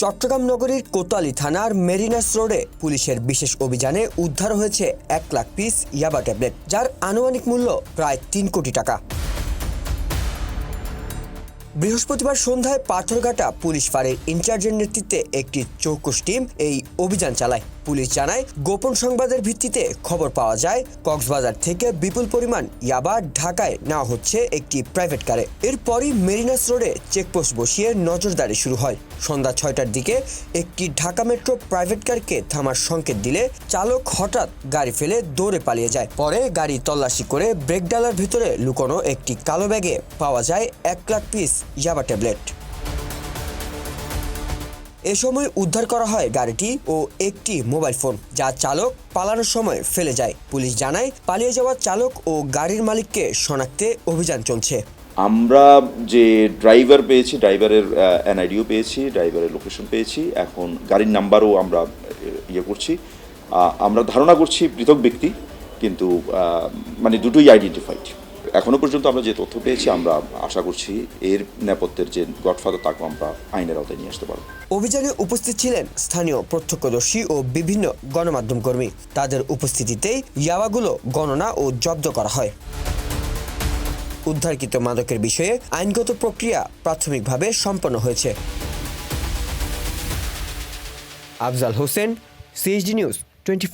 চট্টগ্রাম নগরীর কোতালি থানার মেরিনাস রোডে পুলিশের বিশেষ অভিযানে উদ্ধার হয়েছে এক লাখ পিস ইয়াবা ট্যাবলেট, যার আনুমানিক মূল্য প্রায় তিন কোটি টাকা। বৃহস্পতিবার সন্ধ্যায় পাথরঘাটা পুলিশ ফাঁড়ির ইনচার্জের নেতৃত্বে একটি চৌকস টিম এই অভিযান চালায়। পুলিশ জানায়, গোপন সংবাদের ভিত্তিতে খবর পাওয়া যায়, কক্সবাজার থেকে বিপুল পরিমাণ ইয়াবা ঢাকায় নেওয়া হচ্ছে একটি প্রাইভেট কারে এরপরই মেরিনাস রোডে চেকপোস্ট বসিয়ে নজরদারি শুরু হয়। সন্ধ্যা ছয়টার দিকে একটি ঢাকা মেট্রো প্রাইভেট কারকে থামার সংকেত দিলে চালক হঠাৎ গাড়ি ফেলে দৌড়ে পালিয়ে যায়। পরে গাড়ি তল্লাশি করে ব্রেক ডালার ভিতরে লুকোনো একটি কালো ব্যাগে পাওয়া যায় এক লাখ পিস ইয়াবা ট্যাবলেট এ সময় উদ্ধার করা হয় গাড়িটি ও একটি মোবাইল ফোন, যা চালক পালানোর সময় ফেলে যায়। পুলিশ জানায়, পালিয়ে যাওয়া চালক ও গাড়ির মালিককে শনাক্তে অভিযান চলছে। আমরা যে ড্রাইভার পেয়েছি, ড্রাইভারের এনআইডিও পেয়েছি, ড্রাইভারের লোকেশন পেয়েছি, এখন গাড়ির নাম্বারও আমরা ইয়ে করছি। আমরা ধারণা করছি পৃথক ব্যক্তি, কিন্তু মানে দুটোই আইডেন্টিফাইড এখনও পর্যন্ত আমরা যে তথ্য পেয়েছি, আমরা আশা করছি এর নেপথ্যের যে গডফাদার তাকে আমরা আইনের আওতায় নিয়ে আসতে পারব। অভিযানে উপস্থিত ছিলেন স্থানীয় প্রত্যক্ষদর্শী ও বিভিন্ন গণমাধ্যম কর্মী। তাদের উপস্থিতিতেই ইয়াবাগুলো গণনা ও জব্দ করা হয়। উদ্ধারকৃত মাদকের বিষয়ে আইনগত প্রক্রিয়া প্রাথমিকভাবে সম্পন্ন হয়েছে। Afzal Hossain, CHD news twenty